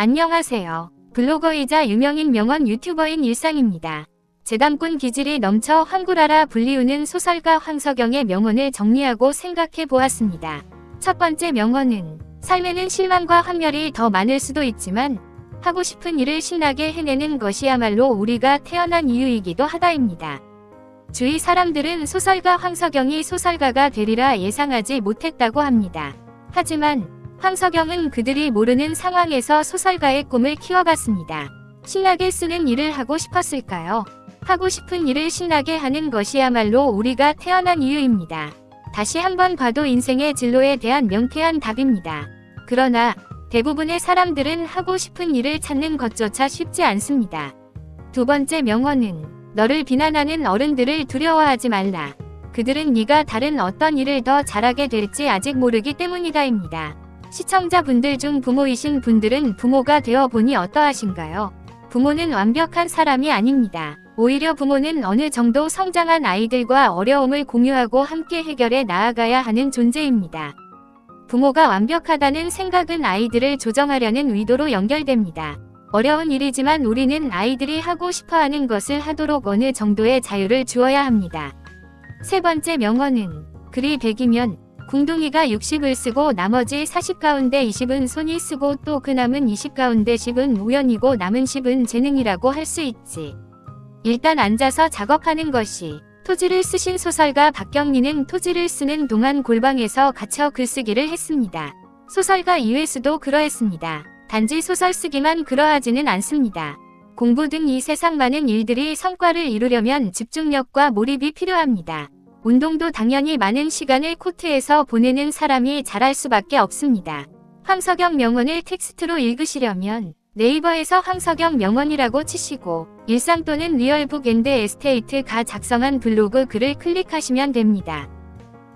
안녕하세요. 블로거이자 유명인 명언 유튜버인 일상입니다. 재담꾼 기질이 넘쳐 황구라라 불리우는 소설가 황석영의 명언을 정리하고 생각해 보았습니다. 첫 번째 명언은 삶에는 실망과 환멸이 더 많을 수도 있지만 하고 싶은 일을 신나게 해내는 것이야말로 우리가 태어난 이유이기도 하다입니다. 주위 사람들은 소설가 황석영이 소설가가 되리라 예상하지 못했다고 합니다. 하지만 황석영은 그들이 모르는 상황에서 소설가의 꿈을 키워갔습니다. 신나게 쓰는 일을 하고 싶었을까요? 하고 싶은 일을 신나게 하는 것이야말로 우리가 태어난 이유입니다. 다시 한번 봐도 인생의 진로에 대한 명쾌한 답입니다. 그러나 대부분의 사람들은 하고 싶은 일을 찾는 것조차 쉽지 않습니다. 두 번째 명언은 너를 비난하는 어른들을 두려워하지 말라. 그들은 네가 다른 어떤 일을 더 잘하게 될지 아직 모르기 때문이다입니다. 시청자분들 중 부모이신 분들은 부모가 되어 보니 어떠하신가요? 부모는 완벽한 사람이 아닙니다. 오히려 부모는 어느 정도 성장한 아이들과 어려움을 공유하고 함께 해결해 나아가야 하는 존재입니다. 부모가 완벽하다는 생각은 아이들을 조정하려는 의도로 연결됩니다. 어려운 일이지만 우리는 아이들이 하고 싶어 하는 것을 하도록 어느 정도의 자유를 주어야 합니다. 세 번째 명언은 글이 100이면 궁둥이가 60을 쓰고 나머지 40 가운데 20은 손이 쓰고 또 그 남은 20 가운데 10은 우연이고 남은 10은 재능이라고 할 수 있지. 일단 앉아서 작업하는 것이 토지를 쓰신 소설가 박경리는 토지를 쓰는 동안 골방에서 갇혀 글쓰기를 했습니다. 소설가 이회수도 그러했습니다. 단지 소설 쓰기만 그러하지는 않습니다. 공부 등 이 세상 많은 일들이 성과를 이루려면 집중력과 몰입이 필요합니다. 운동도 당연히 많은 시간을 코트에서 보내는 사람이 잘할 수밖에 없습니다. 황석영 명언을 텍스트로 읽으시려면 네이버에서 황석영 명언이라고 치시고 일상 또는 리얼북 앤드 에스테이트가 작성한 블로그 글을 클릭하시면 됩니다.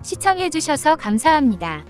시청해주셔서 감사합니다.